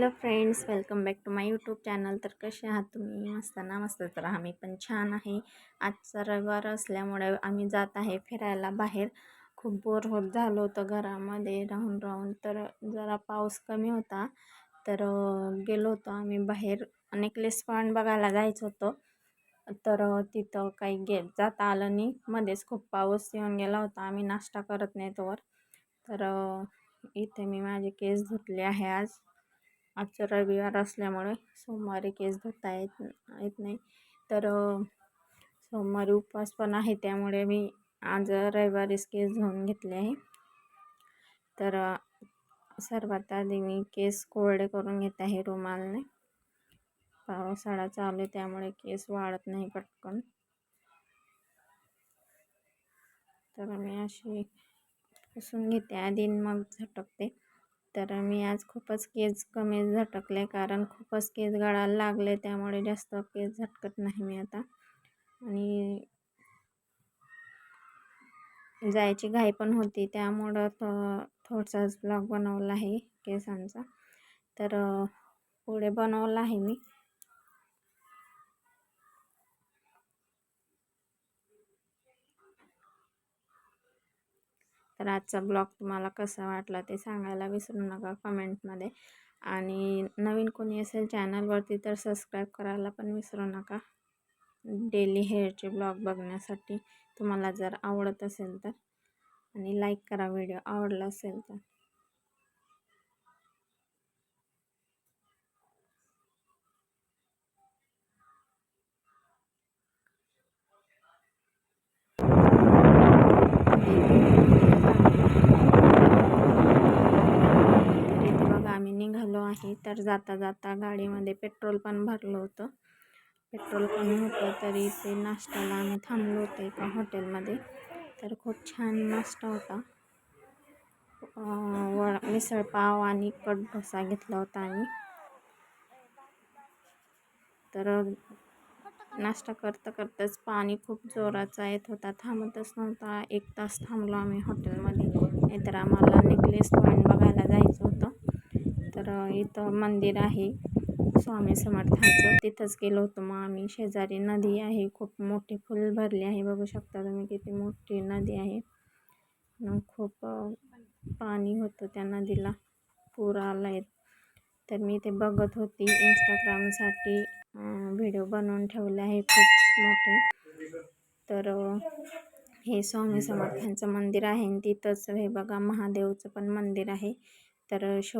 Hello friends welcome back to my YouTube channel. तर कसे आहात तुम्ही? मस्त ना? मस्त तर आम्ही पण छान आहे. आजचा रविवार असल्यामुळे आम्ही जात आहे फिरायला बाहेर. खूप बोर होत झालो होतं घरामध्ये राहून राहून. तर जरा पाऊस कमी होता. तर गेलो होतो आम्ही बाहेर. नेकलेस पॉईंट बघायला जायचं होतं. तर तिथं काही गे जाता आलं नाही. मध्येच खूप पाऊस येऊन गेला होता. आम्ही नाश्ता करत नाही तोवर. तर इथे मी माझे केस धुतले आहे आज. आजचा रविवार असल्यामुळे सोमवारी केस धुता येत येत नाही. तर सोमवारी उपवास पण आहे त्यामुळे मी आज रविवारीच केस धुवून घेतले आहे. तर सर्वात आधी मी केस कोरडे करून घेत आहे रुमालने. पावसाळा चालू आहे त्यामुळे केस वाळत नाही पटकन. तर मी अशी पुसून घेते आधी मग झटकते. तर मी आज खूपच केस कमी झटकले कारण खूपच केस गळायला लागले त्यामुळे जास्त केस झटकत नाही मी आता. आणि जायची घाई पण होती त्यामुळं थो थोडसाच ब्लॉग बनवला आहे केसांचा. तर पुढे बनवला आहे मी. तर आजचा ब्लॉग तुम्हाला कसा वाटला ते सांगायला विसरू नका कमेंटमध्ये. आणि नवीन कोणी असेल चॅनलवरती तर सबस्क्राईब करायला पण विसरू नका. डेली हेअरचे ब्लॉग बघण्यासाठी तुम्हाला जर आवडत असेल तर. आणि लाईक करा व्हिडिओ आवडला असेल तर. तर इथे बघा आम्ही होती तर जाता जाता गाडीमध्ये पेट्रोल पण भरलं होतं. पेट्रोल कमी होतं तरी ते नाश्त्याला आम्ही थांबलो होतो एका हॉटेलमध्ये. तर खूप छान नाश्ता होता. वडा मिसळपाव आणि कट डोसा घेतला होता आम्ही. तर नाश्ता करता करताच पाणी खूप जोराचा येत होता. थांबतच नव्हता. एक तास थांबलो आम्ही हॉटेलमध्ये. नाहीतर आम्हाला नेकलेस पॉईंट बघायला जायचं होतं. तर इथं मंदिर आहे. स्वामी समर्थांचं. तिथंच गेलो होतो मग आम्ही. शेजारी नदी आहे. खूप मोठी फुल भरली आहे. बघू शकता तुम्ही किती मोठी नदी आहे. खूप पाणी होतं त्या नदीला. पूर आला आहे तर मी ते बघत होती. इंस्टाग्रामसाठी व्हिडिओ बनवून ठेवले आहे. खूप मोठे. तर हे स्वामी समर्थांचं मंदिर आहे. आणि तिथंच हे बघा महादेवचं पण मंदिर आहे. तर शो